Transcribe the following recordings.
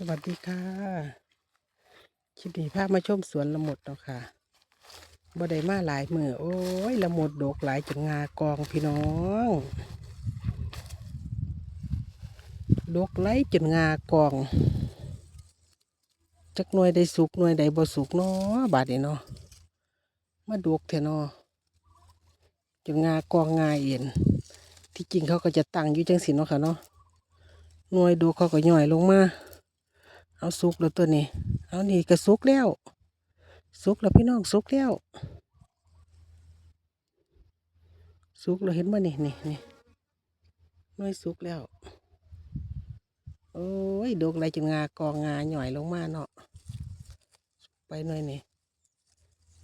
สวัสดีค่ะคลิปนี้พามาชมสวนละมดเนาะค่ะบ่ได้มาหลายมือโอ้ยละมดดกหลายจนงากองพี่น้องดกไหลจนงากอง จักหน่วยได้สุกหน่วยใดบ่สุกเนาะบาดนี้เนาะมาดกเถอะเนาะจนงากองงาเอ็นที่จริงเขาก็จะตั้งอยู่จังสินเนาะค่ะเนาะหน่วยดกเขาก็ย่อยลงมา เอาสุกแล้วตัวนี้ เอานี่ก็สุกแล้ว สุกแล้วพี่น้องสุกแล้ว สุกแล้วเห็นบ่นี่นี่นี่น้อยสุกแล้ว โอ้ยดกอะไรจนงากองงาหน่อยลงมาเนาะ ไปหน่อยนี่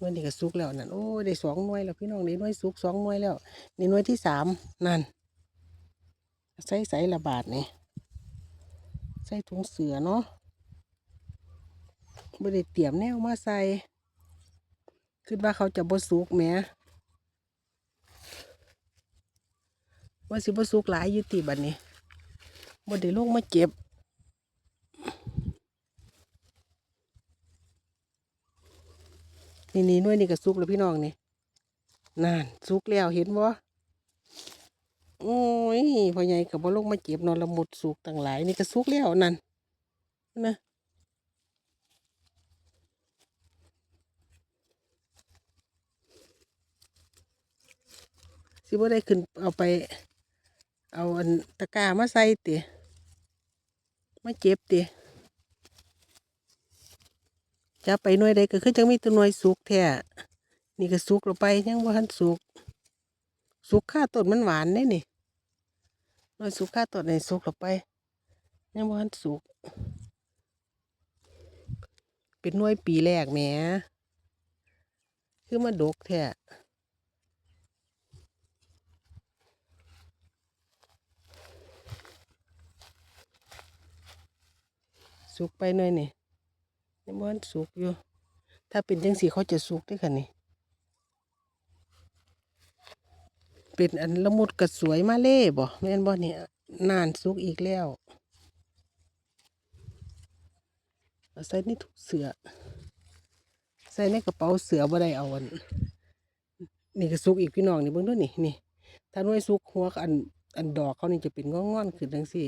น่วยนี่ก็สุกแล้วนั่น โอ้ยได้สองหน่วยแล้วพี่น้องได้น่วยสุกสองหน่วยแล้วนี่หน่วยที่สามนั่น ใส่ใส่ระบาดนี่ใส่ถุงเสือเนาะ บ่ได้เตรียมแนวมาใส่คิดว่าเขาจะบ่สุกแหมว่าสิบ่สุกหลายอยู่ติบัดนี้บ่ได้ลงมาเก็บนี่นี่น่วยนี่ก็สุกแล้วพี่น้องนี่นันสุกแล้วเห็นบ่โอ้ยพ่อใหญ่ก็บ่ลงมาเก็บนอนละหมดสุกตั้งหลายนี่ก็สุกแล้วนั่นนะ สิบ่ได้ขึ้นเอาไป เอาอันตะกร้ามาใส่เติมาเจ็บเติจะไปหน่วยใดก็คือจังมีตัวหน่วยสุกแท้นี่ก็สุกแล้วไปยังบ่ทันสุก สุกค่าต้นมันหวานเด้นี่หน่วยสุกค่าต้นนี่สุกแล้วไปยังบ่ทันสุก เป็นหน่วยปีแรกแหมคือมาดกแท้ สุกไปหน่อยนี่ยังบ่ทันสุกอยู่ ถ้าเป็นจังสีเขาจะสุกด้วยค่ะนี่ เป็นอันละมุดกระสวยมาเล่บ่แม่นบ่เนี่ยนานสุกอีกแล้วใส่ในถุงเสือใส่ในกระเป๋าเสือบ่ได้เอาอันนี่ก็สุกอีกพี่น้องนี่เบิ่งด้วยนี่นี่ถ้าน่วยสุกหัวอันอันดอกเขานี่จะเป็นงอนๆขึ้นจังซี่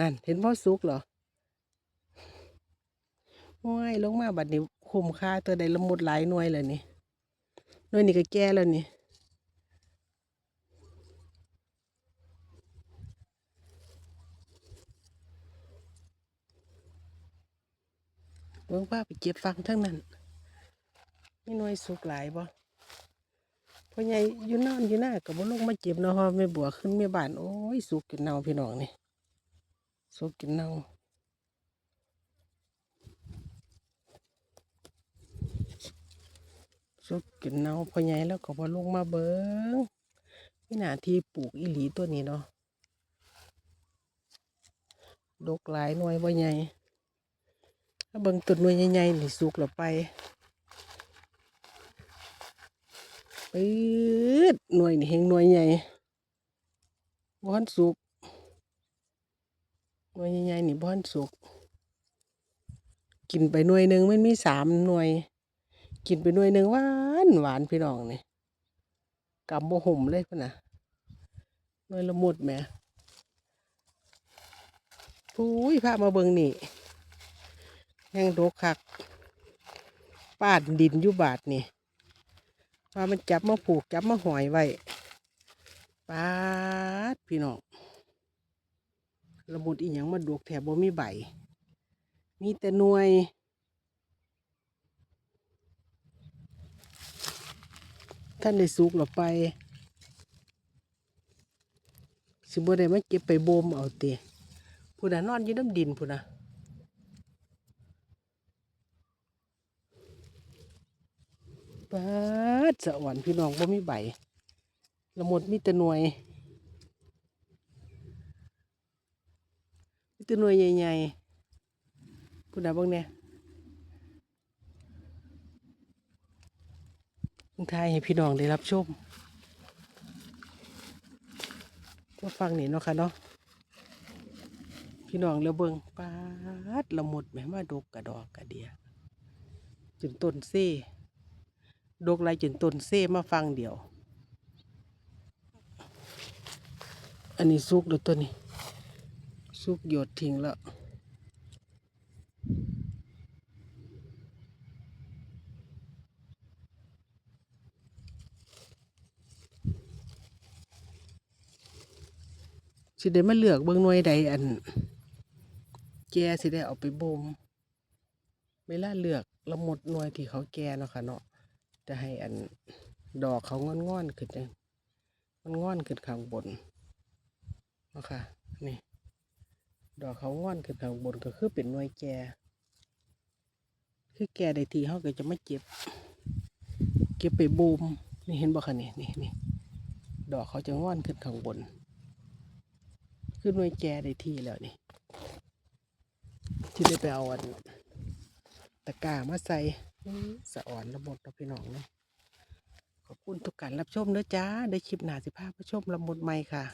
นั่นเห็นบ่สุกเหรอ ห้วยลงมาบัดนี้คุ้มค่าตัวใดละมุดหลายหน่วยเลยนี่หน่วยนี้ก็แก่แล้วนี่เบิ่งว่าไปเก็บฟังทั้งนั้นมีหน่วยสุกหลายบ่พ่อใหญ่อยู่นอนอยู่หน้าก็บ่ลงมาเก็บเนะเพราะไม่บัวขึ้นไม่บานโอ้ยสุกจนเน่าพี่น้องนี่สุกจนเน่า สุกกินเนาพ่อใหญ่แล้วก็บ่ลงมาเบิงมีหนาที่ปลูกอีหลีตัวนี้เนาะดกหลายหน่วยบ่ใหญ่ถ้าเบิ่งต้นหน่วยใหญ่ๆนี่สุกแล้วไปปื๊ดหน่วยนี่เฮงหน่วยใหญ่บ่ทันสุกหน่วยใหญ่ๆนี่บ่ทันสุก กินไปหน่วยหนึ่งมันมีสามหน่วย กินไปหน่วยหนึ่งหวานหวานพี่น้องนี่กำบ่ห่มเลยพ่นนะหน่วยละมุดแม่ปุ้ยพามาเบิงนี่ยังโดกคักป้านดินอยู่บาทนี่ว่ามันจับมาผูกจับมาหอยไว้ปาดพี่น้องละมุดอีหยังมาดวกแถบบ่มีใบ มีแต่หน่วย ท่านได้สุกหรอไป สิบ่ได้มาเก็บไปบ่มเอาเตะผู้น่ะนอนอยู่น้ำดินผู้น่ะปาดสะหวันพี่น้องบ่มีใบละหมดมีแต่หน่วยมีแต่หน่วยใหญ่ๆผู้น่ะบิ่งเนี่ย ทายให้พี่น้องได้รับชมมาฟังนี่เนาะค่ะเนาะพี่น้องเรือเบิงปาดละมุดแหม่มาดกกระดอกกระเดียจนต้นเซ่ดกไรจนต้นเซ่มาฟังเดียว อันนี้ซุกแล้วตัวนี้ซุกโยดทิ้งแล้ว สิได้มาเลือกเบิ่งหน่วยใดอัน แกสิได้เอาไปบ่มเวลาเลือกละหมดหน่วยที่เขาแกเนาะค่ะเนาะจะให้อันดอกเขางอนๆขึ้นจังมันงอนขึ้นข้างบนเนาะค่ะนี่ ดอกเขางอนขึ้นข้างบนก็คือเป็นหน่วยแกคือแกได้ทีเขาก็จะไมาเก็บ เก็บไปบ่มนี่เห็นบ่คะนี่นี่นี่ดอกเขาจะงอนขึ้นข้างบน คือหน่วยแกได้ที่แล้วนี่ ที่ได้ไปเอาอันตะกร้ามาใส่สะอ่อนระบดเราพี่น้องเนาะขอบคุณทุกการรับชมเด้อจ้า ได้คลิปหนาสิภาพระชมระบดใหม่ค่ะ